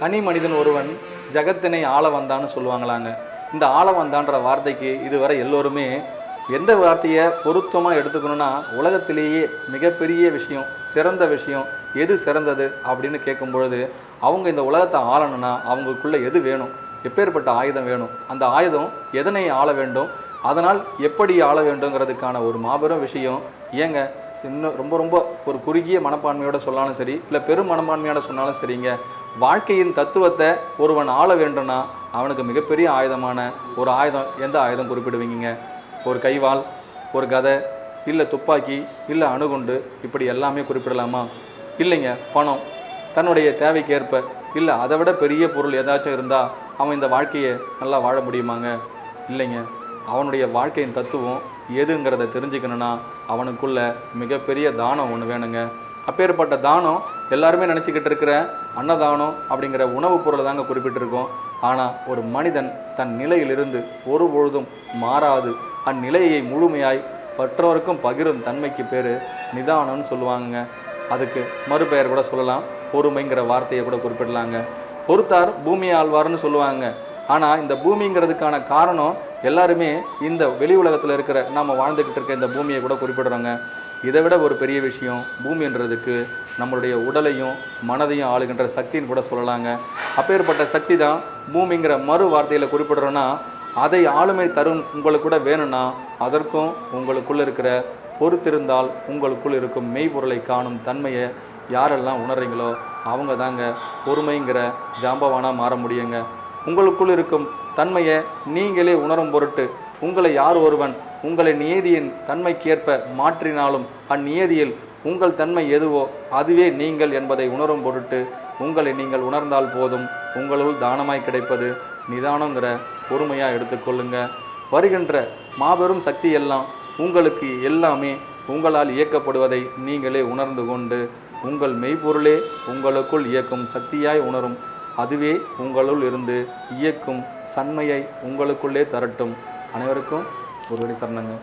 தனி மனிதன் ஒருவன் ஜகத்தினை ஆள வந்தான்னு சொல்லுவாங்களாங்க. இந்த ஆள வந்தான்ற வார்த்தைக்கு இதுவரை எல்லோருமே எந்த வார்த்தையை பொருத்தமாக எடுத்துக்கணும்னா உலகத்திலேயே மிகப்பெரிய விஷயம் சிறந்த விஷயம் எது சிறந்தது அப்படின்னு கேட்கும் பொழுது அவங்க இந்த உலகத்தை ஆளணும்னா அவங்களுக்குள்ளே எது வேணும்? எப்பேற்பட்ட ஆயுதம் வேணும்? அந்த ஆயுதம் எதனை ஆள வேண்டும்? அதனால் எப்படி ஆள வேண்டுங்கிறதுக்கான ஒரு மாபெரும் விஷயம். ஏங்க இன்னும் ரொம்ப ரொம்ப ஒரு குறுகிய மனப்பான்மையோட சொன்னாலும் சரி இல்லை பெரும் மனப்பான்மையோட சொன்னாலும் சரிங்க. வாழ்க்கையின் தத்துவத்தை ஒருவன் ஆள வேண்டும்னா அவனுக்கு மிகப்பெரிய ஆயுதமான ஒரு ஆயுதம் எந்த ஆயுதம் குறிப்பிடுவீங்க ஒரு கைவாள் ஒரு கதை இல்லை துப்பாக்கி இல்லை அணுகுண்டு இப்படி எல்லாமே குறிப்பிடலாமா? இல்லைங்க பணம். தன்னுடைய தேவைக்கேற்ப இல்லை அதை விட பெரிய பொருள் ஏதாச்சும் இருந்தால் அவன் இந்த வாழ்க்கையை நல்லா வாழ முடியுமாங்க? இல்லைங்க. அவனுடைய வாழ்க்கையின் தத்துவம் எதுங்கிறத தெரிஞ்சுக்கணுன்னா அவனுக்குள்ள மிகப்பெரிய தானம் ஒன்று வேணுங்க. அப்பேற்பட்ட தானம் எல்லாருமே நினச்சிக்கிட்டு இருக்கிற அன்னதானம் அப்படிங்கிற உணவுப் பொருளை தாங்க குறிப்பிட்டிருக்கோம். ஆனால் ஒரு மனிதன் தன் நிலையிலிருந்து ஒரு பொழுதும் மாறாது. அந்நிலையை முழுமையாய் மற்றவருக்கும் பகிரும் தன்மைக்கு பேர் நிதானம்னு சொல்லுவாங்க அதுக்கு மறுபெயர் கூட சொல்லலாம். பொறுமைங்கிற வார்த்தையை கூட குறிப்பிடலாங்க. பொறுத்தார் பூமியை ஆழ்வார்னு சொல்லுவாங்க. ஆனால் இந்த பூமிங்கிறதுக்கான காரணம் எல்லாருமே இந்த வெளி உலகத்தில் இருக்கிற நம்ம வாழ்ந்துக்கிட்டு இருக்க இந்த பூமியை கூட குறிப்பிடுறோங்க. இதை விட ஒரு பெரிய விஷயம் பூமின்றதுக்கு நம்மளுடைய உடலையும் மனதையும் ஆளுகின்ற சக்தின்னு கூட சொல்லலாங்க. அப்பேற்பட்ட சக்தி தான் பூமிங்கிற மறு வார்த்தையில் குறிப்பிடுறோன்னா அதை ஆளுமை தரும் உங்களுக்கு கூட வேணும்னா அதற்கும் உங்களுக்குள்ள இருக்கிற பொறுத்திருந்தால் உங்களுக்குள் இருக்கும் மெய்ப்பொருளை காணும் தன்மையை யாரெல்லாம் உணர்றீங்களோ அவங்க தாங்க பொறுமைங்கிற ஜாம்பவானாக மாற முடியுங்க. உங்களுக்குள் இருக்கும் தன்மையை நீங்களே உணரும் பொருட்டு உங்களை யார் ஒருவன் உங்களை நியதியின் தன்மைக்கேற்ப மாற்றினாலும் அந்நியதியில் உங்கள் தன்மை எதுவோ அதுவே நீங்கள் என்பதை உணரும் பொருட்டு உங்களை நீங்கள் உணர்ந்தால் போதும் உங்களுள் தானமாய் கிடைப்பது நிதானங்கிற பொறுமையாக எடுத்துக்கொள்ளுங்க வருகின்ற மாபெரும் சக்தி எல்லாம் உங்களுக்கு எல்லாமே உங்களால் இயக்கப்படுவதை நீங்களே உணர்ந்து கொண்டு உங்கள் மெய்ப்பொருளே உங்களுக்குள் இயக்கும் சக்தியாய் உணரும். அதுவே உங்களுள் இருந்து இயக்கும் சன்மையை உங்களுக்குள்ளே தரட்டும். அனைவருக்கும் ஒரு வழி சரணங்க